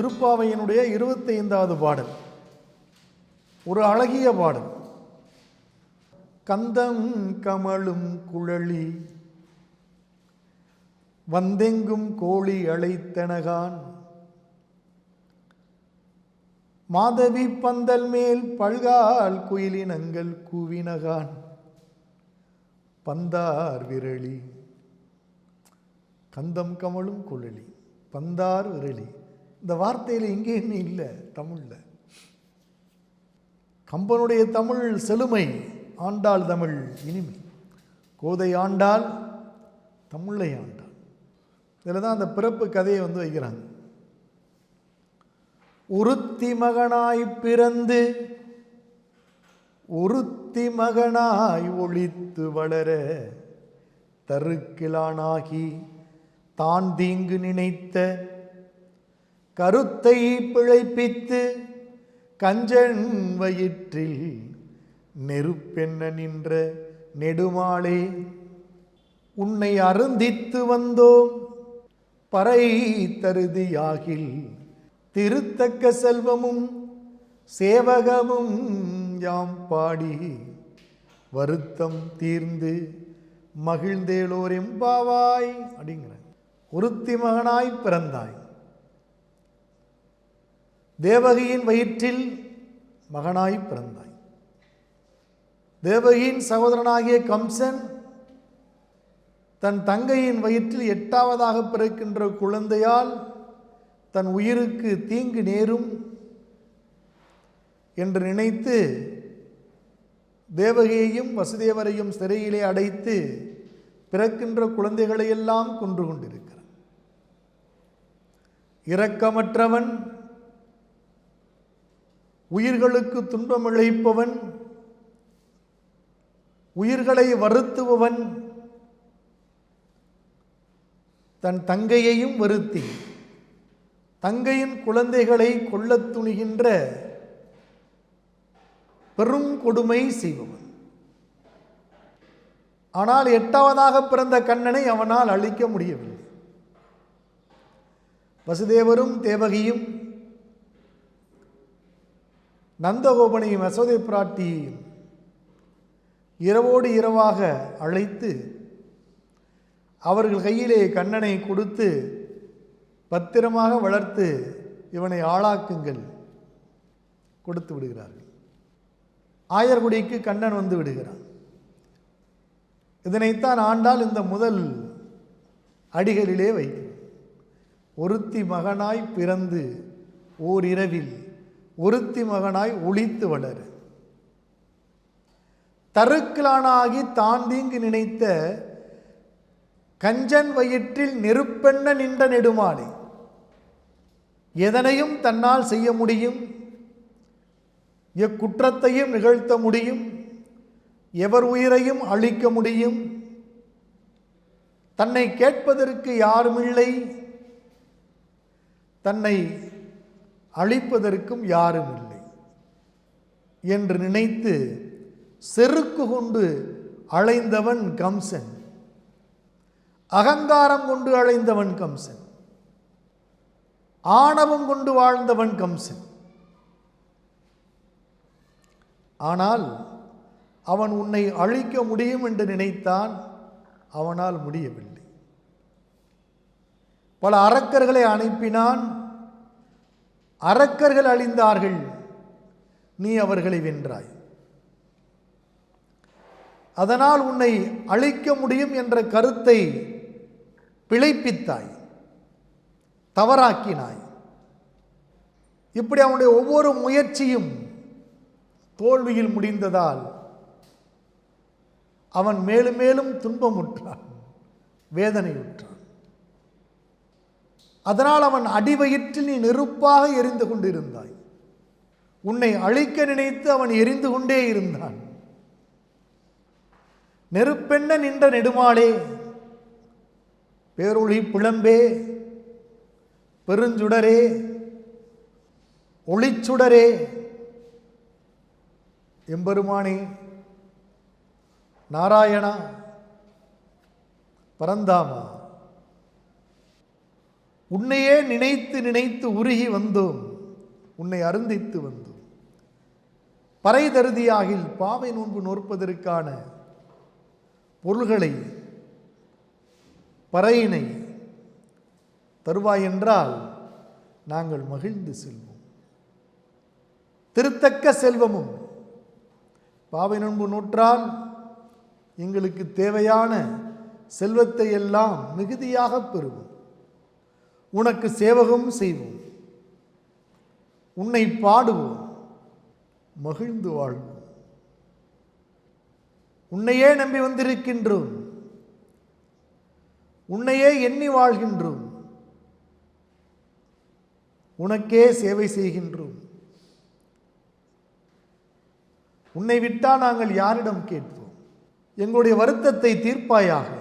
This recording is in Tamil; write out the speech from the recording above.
திருப்பாவையினுடைய இருபத்தைந்தாவது பாடல். ஒரு அழகிய பாடல். கந்தம் கமலும் குழலி வந்தெங்கும் கோழி அழைத்தனகான். மாதவி பந்தல் மேல் பல்கால் குயிலினங்கள் கூவினகான். பந்தார் விரலி கந்தம் கமலும் குழலி பந்தார் விரலி. இந்த வார்த்தையில் எங்கேயுமே இல்லை? தமிழில். கம்பனுடைய தமிழ் செழுமை ஆண்டாள் தமிழ் இனிமை. கோதை ஆண்டாள் தமிழை ஆண்டாள். இதில் தான் அந்த பிறப்பு கதையை வந்து வைக்கிறாங்க. உருத்தி மகனாய் பிறந்து ஒருத்தி மகனாய் ஒழித்து வளர தருக்கிலானாகி தான் தீங்கு நினைத்த கருத்தை பிழைப்பித்து கஞ்சன் வயிற்றில் நெருப்பென்ன நின்ற நெடுமாளே? உன்னை அருந்தித்து வந்தோம். பறை தருதியாகில் திருத்தக்க செல்வமும் சேவகமும் யாம் பாடி வருத்தம் தீர்ந்து மகிழ்ந்தேளோர் எம்பாவாய் அப்படிங்கிற ஒருத்தி மகனாய் பிறந்தாய். தேவகியின் வயிற்றில் மகனாய் பிறந்தாய். தேவகியின் சகோதரனாகிய கம்சன் தன் தங்கையின் வயிற்றில் எட்டாவதாக பிறக்கின்ற குழந்தையால் தன் உயிருக்கு தீங்கு நேரும் என்று நினைத்து தேவகியையும் வசுதேவரையும் சிறையிலே அடைத்து பிறக்கின்ற குழந்தைகளையெல்லாம் கொன்று கொண்டிருக்கிறான். இரக்கமற்றவன் உயிர்களுக்கு துன்பம் இழைப்பவன் உயிர்களை வருத்துபவன் தன் தங்கையையும் வருத்தி தங்கையின் குழந்தைகளை கொல்லத் துணிகின்ற பெரும் கொடுமை செய்பவன். ஆனால் எட்டாவதாக பிறந்த கண்ணனை அவனால் அழிக்க முடியவில்லை. வசுதேவரும் தேவகியும் நந்தகோபனையும் யசோதை பிராட்டி இரவோடு இரவாக அழைத்து அவர்கள் கையிலே கண்ணனை கொடுத்து பத்திரமாக வளர்த்து இவனை ஆளாக்குங்கள் கொடுத்து விடுகிறார்கள். ஆயர்குடிக்கு கண்ணன் வந்து விடுகிறான். இதனைத்தான் ஆண்டால் இந்த முதல் அடிகளிலே வைக்கிறது ஒருத்தி மகனாய் பிறந்து ஓரிரவில் ஒருத்தி மகனாய் ஒளித்து வளரு. தருக்கலானாகி தான் தீங்கு நினைத்த கஞ்சன் வயிற்றில் நெருப்பெண்ண நின்ற நெடுமாலை. எதனையும் தன்னால் செய்ய முடியும்? எக்குற்றத்தையும் நிகழ்த்த முடியும்? எவர் உயிரையும் அழிக்க முடியும்? தன்னை கேட்பதற்கு யாருமில்லை தன்னை அழிப்பதற்கும் யாரும் இல்லை என்று நினைத்து செருக்கு கொண்டு அலைந்தவன் கம்சன். அகங்காரம் கொண்டு அழைந்தவன் கம்சன். ஆணவம் கொண்டு வாழ்ந்தவன் கம்சன். ஆனால் அவன் உன்னை அழிக்க முடியும் என்று நினைத்தான் அவனால் முடியவில்லை. பல அரக்கர்களை அனுப்பினான் அரக்கர்கள் அழிந்தார்கள் நீ அவர்களை வென்றாய். அதனால் உன்னை அழிக்க முடியும் என்ற கருத்தை பிழைப்பித்தாய் தவறாக்கினாய். இப்படி அவனுடைய ஒவ்வொரு முயற்சியும் தோல்வியில் முடிந்ததால் அவன் மேலும் மேலும் துன்பமுற்றான் வேதனையுற்றான். அதனால் அவன் அடிவயிற்றில் நீ நெருப்பாக எரிந்து கொண்டிருந்தாய். உன்னை அழிக்க நினைத்து அவன் எரிந்து கொண்டே இருந்தான். நெருப்பென்ன நின்ற நெடுமாளே பேரொழி புலம்பே பெருஞ்சுடரே ஒளிச்சுடரே. எம்பெருமானே நாராயணா பரந்தாமா உன்னையே நினைத்து நினைத்து உருகி வந்தோம். உன்னை அருந்தித்து வந்தோம். பறை தருதியாகில் பாவை நோன்பு நோற்பதற்கான பொருள்களை பறையினை தருவாய் என்றால் நாங்கள் மகிழ்ந்து செல்வோம். திருத்தக்க செல்வமும் பாவை நோன்பு நூற்றால் எங்களுக்கு தேவையான செல்வத்தை எல்லாம் மிகுதியாக பெறுவோம். உனக்கு சேவகம் செய்வோம். உன்னை பாடுவோம். மகிழ்ந்து வாழ்வோம். உன்னையே நம்பி வந்திருக்கின்றோம். உன்னையே எண்ணி வாழ்கின்றோம். உனக்கே சேவை செய்கின்றோம். உன்னை விட்டால் நாங்கள் யாரிடம் கேட்போம்? எங்களுடைய வருத்தத்தை தீர்ப்பாயாக